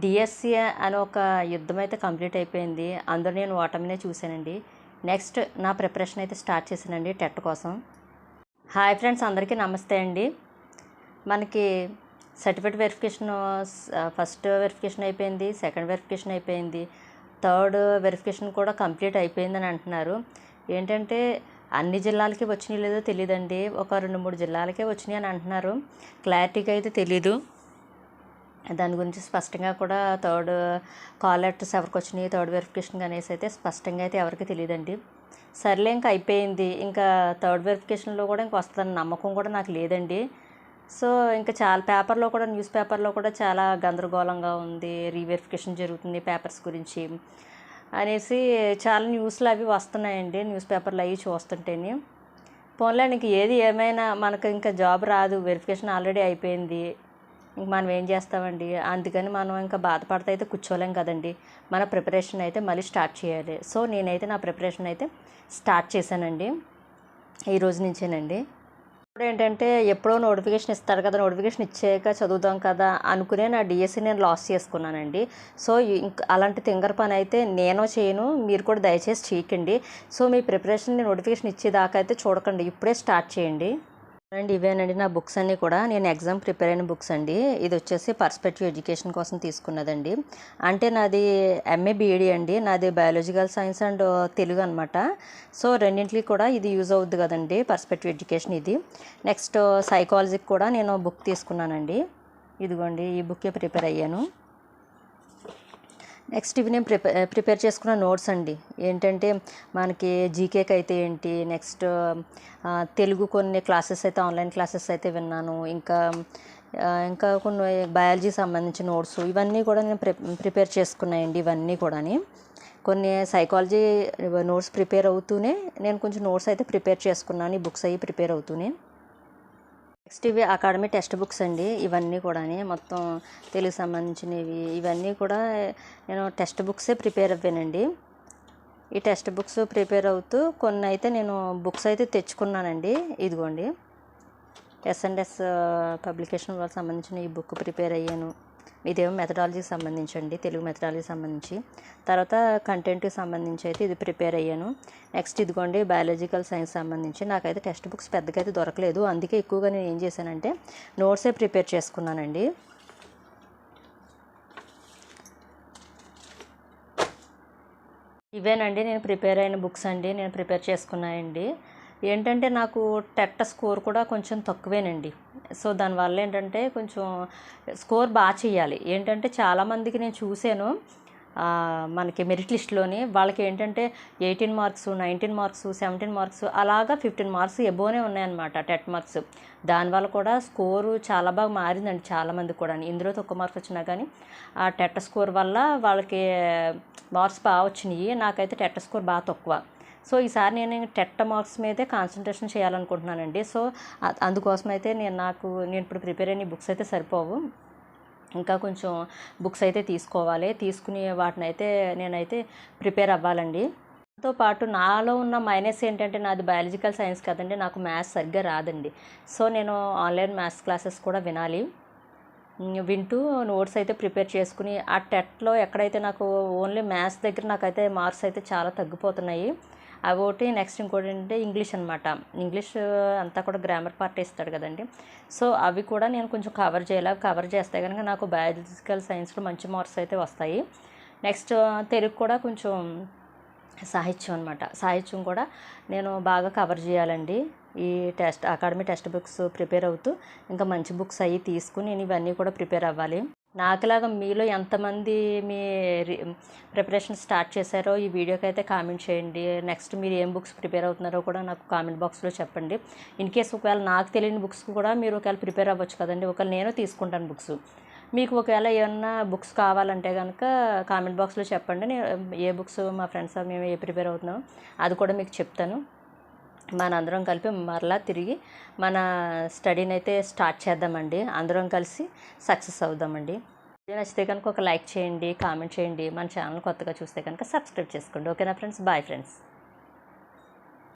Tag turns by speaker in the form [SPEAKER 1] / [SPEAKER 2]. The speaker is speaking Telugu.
[SPEAKER 1] డిఎస్సి అని ఒక యుద్ధం అయితే కంప్లీట్ అయిపోయింది. అందులో నేను ఓటమినే చూశానండి. నెక్స్ట్ నా ప్రిపరేషన్ అయితే స్టార్ట్ చేశానండి టెట్ కోసం. హాయ్ ఫ్రెండ్స్ అందరికీ నమస్తే అండి. మనకి సర్టిఫికేట్ వెరిఫికేషన్ ఫస్ట్ వెరిఫికేషన్ అయిపోయింది సెకండ్ వెరిఫికేషన్ అయిపోయింది థర్డ్ వెరిఫికేషన్ కూడా కంప్లీట్ అయిపోయిందని అంటున్నారు. ఏంటంటే అన్ని జిల్లాలకి వచ్చినాయి లేదో తెలియదండి ఒక రెండు మూడు జిల్లాలకే వచ్చినాయి అని అంటున్నారు క్లారిటీగా అయితే తెలీదు. దాని గురించి స్పష్టంగా కూడా థర్డ్ కాల్ లెటర్స్ ఎవరికి వచ్చినాయి థర్డ్ వెరిఫికేషన్ అనేసి అయితే స్పష్టంగా అయితే ఎవరికి తెలియదండి. సర్లే ఇంకా అయిపోయింది. ఇంకా థర్డ్ వెరిఫికేషన్లో కూడా ఇంకా వస్తుందని నమ్మకం కూడా నాకు లేదండి. సో ఇంకా చాలా పేపర్లో కూడా న్యూస్ పేపర్లో కూడా చాలా గందరగోళంగా ఉంది రీవెరిఫికేషన్ జరుగుతుంది పేపర్స్ గురించి అనేసి చాలా న్యూస్లు అవి వస్తున్నాయండి న్యూస్ పేపర్లు అవి చూస్తుంటేనే. పోన్లే నీకు ఏది ఏమైనా మనకు ఇంకా జాబ్ రాదు వెరిఫికేషన్ ఆల్రెడీ అయిపోయింది ఇంక మనం ఏం చేస్తామండి? అందుకని మనం ఇంకా బాధపడితే అయితే కూర్చోలేం కదండి. మన ప్రిపరేషన్ అయితే మళ్ళీ స్టార్ట్ చేయాలి. సో నేనైతే నా ప్రిపరేషన్ అయితే స్టార్ట్ చేశానండి. ఈ రోజు నుంచేనండి. ఇప్పుడు ఏంటంటే ఎప్పుడో నోటిఫికేషన్ ఇస్తారు కదా నోటిఫికేషన్ ఇచ్చాక చదువుదాం కదా అనుకునే నా డిఎస్సి నేను లాస్ చేసుకున్నానండి. సో ఇంకా అలాంటి తింగర్ పని అయితే నేను చేయను మీరు కూడా దయచేసి చేయకండి. సో మీ ప్రిపరేషన్ నోటిఫికేషన్ ఇచ్చేదాకా అయితే చూడకండి. ఇప్పుడే స్టార్ట్ చేయండి. అండి ఇవేనండి నా బుక్స్ అన్నీ కూడా నేను ఎగ్జామ్ ప్రిపేర్ అయిన బుక్స్ అండి. ఇది వచ్చేసి పర్స్పెక్టివ్ ఎడ్యుకేషన్ కోసం తీసుకున్నదండి. అంటే నాది ఎంఏ బీఈడి అండి. నాది బయాలజికల్ సైన్స్ అండ్ తెలుగు అనమాట సో రెండింటికి కూడా ఇది యూజ్ అవుద్ది కదండి పర్స్పెక్టివ్ ఎడ్యుకేషన్ ఇది. నెక్స్ట్ సైకాలజీకి కూడా నేను బుక్ తీసుకున్నానండి. ఇదిగోండి ఈ బుక్కే ప్రిపేర్ అయ్యాను. నెక్స్ట్ ఇవి నేను ప్రిపేర్ ప్రిపేర్ చేసుకున్న నోట్స్ అండి. ఏంటంటే మనకి జీకేకి అయితే ఏంటి నెక్స్ట్ తెలుగు కొన్ని క్లాసెస్ అయితే ఆన్లైన్ క్లాసెస్ అయితే విన్నాను. ఇంకా ఇంకా కొన్ని బయాలజీ సంబంధించిన నోట్స్ ఇవన్నీ కూడా నేను ప్రి ప్రిపేర్ చేసుకున్నాయండి ఇవన్నీ కూడాని. కొన్ని సైకాలజీ నోట్స్ ప్రిపేర్ అవుతూనే నేను కొంచెం నోట్స్ అయితే ప్రిపేర్ చేసుకున్నాను ఈ బుక్స్ అవి ప్రిపేర్ అవుతూనే. నెక్స్ట్ ఇవి అకాడమీ టెక్స్ట్ బుక్స్ అండి. ఇవన్నీ కూడా మొత్తం తెలుగు సంబంధించినవి. ఇవన్నీ కూడా నేను టెక్స్ట్ బుక్సే ప్రిపేర్ అవ్వానండి. ఈ టెక్స్ట్ బుక్స్ ప్రిపేర్ అవుతూ కొన్ని అయితే నేను బుక్స్ అయితే తెచ్చుకున్నానండి. ఇదిగోండి. ఎస్ అండ్ ఎస్ పబ్లికేషన్ వాళ్ళకి సంబంధించిన ఈ బుక్ ప్రిపేర్ అయ్యాను. ఇదేమో మెథడాలజీకి సంబంధించండి తెలుగు మెథడాలజీకి సంబంధించి. తర్వాత కంటెంట్కి సంబంధించి అయితే ఇది ప్రిపేర్ అయ్యాను. నెక్స్ట్ ఇదిగోండి బయాలజికల్ సైన్స్ సంబంధించి. నాకైతే టెక్స్ట్ బుక్స్ పెద్దగా అయితే దొరకలేదు. అందుకే ఎక్కువగా నేను ఏం చేశానంటే నోట్సే ప్రిపేర్ చేసుకున్నానండి. ఇవేనండి నేను ప్రిపేర్ అయిన బుక్స్ అండి నేను ప్రిపేర్ చేసుకున్నానండి ఏంటంటే నాకు టెట్ స్కోర్ కూడా కొంచెం తక్కువేనండి. సో దానివల్ల ఏంటంటే కొంచెం స్కోర్ బాగా చేయాలి ఏంటంటే చాలామందికి నేను చూశాను. మనకి మెరిట్ లిస్ట్లోని వాళ్ళకి ఏంటంటే eighteen marks nineteen marks seventeen marks అలాగా ఫిఫ్టీన్ మార్క్స్ ఎబోనే ఉన్నాయన్నమాట టెట్ మార్క్స్. దానివల్ల కూడా స్కోరు చాలా బాగా మారిందండి చాలామంది కూడా. ఇందులో తక్కువ మార్క్స్ వచ్చినా కానీ ఆ టెట్ స్కోర్ వల్ల వాళ్ళకి మార్క్స్ బాగా వచ్చినాయి. నాకైతే టెట్ స్కోర్ బాగా తక్కువ. సో ఈసారి నేను టెట్ మార్క్స్ మీదే కాన్సన్ట్రేషన్ చేయాలనుకుంటున్నానండి. సో అందుకోసం అయితే నేను నాకు నేను ఇప్పుడు ప్రిపేర్ అయిన బుక్స్ అయితే సరిపోవు. ఇంకా కొంచెం బుక్స్ అయితే తీసుకోవాలి. తీసుకుని వాటిని అయితే నేనైతే ప్రిపేర్ అవ్వాలండి. దాంతో పాటు నాలో ఉన్న మైనస్ ఏంటంటే నాది బయాలజికల్ సైన్స్ కదండి నాకు మ్యాథ్స్ సరిగ్గా రాదండి. సో నేను ఆన్లైన్ మ్యాథ్స్ క్లాసెస్ కూడా వినాలి. వింటూ నోట్స్ అయితే ప్రిపేర్ చేసుకుని ఆ టెట్లో ఎక్కడైతే నాకు ఓన్లీ మ్యాథ్స్ దగ్గర నాకైతే మార్క్స్ అయితే చాలా తగ్గిపోతున్నాయి. అవి ఒకటి నెక్స్ట్ ఇంకోటి ఏంటంటే ఇంగ్లీష్ అనమాట ఇంగ్లీష్ అంతా కూడా గ్రామర్ పార్ట్ ఇస్తాడు కదండి. సో అవి కూడా నేను కొంచెం కవర్ చేయాలి కవర్ చేస్తే కనుక నాకు బయాలజికల్ సైన్స్లో మంచి మార్క్స్ అయితే వస్తాయి. నెక్స్ట్ తెలుగు కూడా కొంచెం సాహిత్యం అనమాట సాహిత్యం కూడా నేను బాగా కవర్ చేయాలండి. ఈ test academy textbooks prepare అవుతూ ఇంకా మంచి బుక్స్ అవి తీసుకుని నేను ఇవన్నీ కూడా ప్రిపేర్ అవ్వాలి. నాకులాగా మీలో ఎంతమంది మీ ప్రిపరేషన్ స్టార్ట్ చేశారో ఈ వీడియోకి అయితే కామెంట్ చేయండి. నెక్స్ట్ మీరు ఏం బుక్స్ ప్రిపేర్ అవుతున్నారో కూడా నాకు కామెంట్ బాక్స్లో చెప్పండి. ఇన్ కేస్ ఒకవేళ నాకు తెలియని బుక్స్ కూడా మీరు ఒకవేళ ప్రిపేర్ అవ్వచ్చు కదండి. ఒకవేళ నేను తీసుకుంటాను బుక్స్. మీకు ఒకవేళ ఏమన్నా బుక్స్ కావాలంటే కనుక కామెంట్ బాక్స్లో చెప్పండి. నేను ఏ బుక్స్ మా ఫ్రెండ్స్ మేము ఏ ప్రిపేర్ అవుతున్నామో అది కూడా మీకు చెప్తాను. మనందరం కలిపి మరలా తిరిగి మన స్టడీని అయితే స్టార్ట్ చేద్దామండి. అందరం కలిసి సక్సెస్ అవుదామండి. వీడియో నచ్చితే కనుక ఒక లైక్ చేయండి కామెంట్ చేయండి. మన ఛానల్ కొత్తగా చూస్తే కనుక సబ్స్క్రైబ్ చేసుకోండి. ఓకేనా ఫ్రెండ్స్? Bye friends.